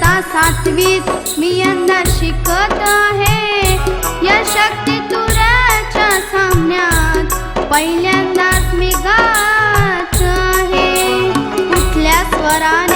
इयत्ता सातवीत मी यंदा शिकत आहे. या शक्ती तुराच्या सामन्यात पहिल्यांदाच मी गात आहे. कुठल्या स्वरात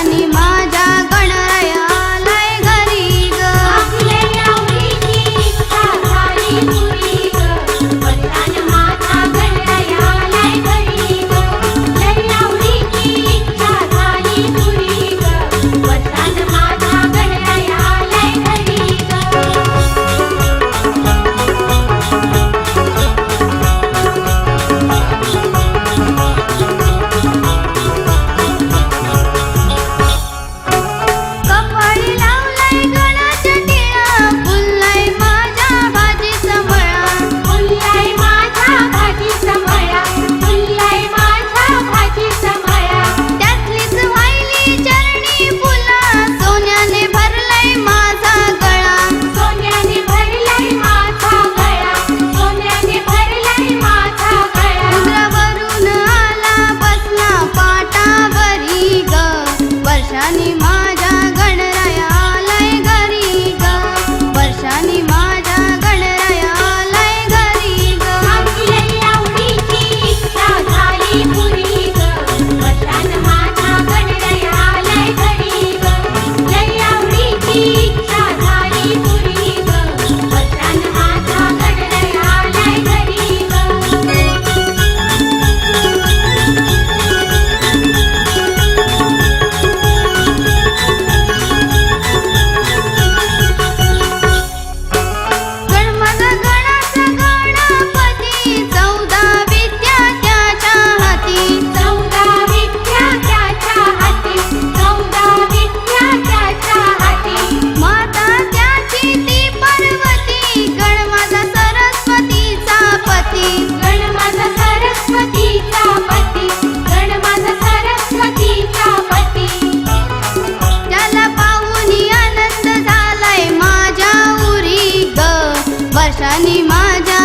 animal. animais. सानी माझ्या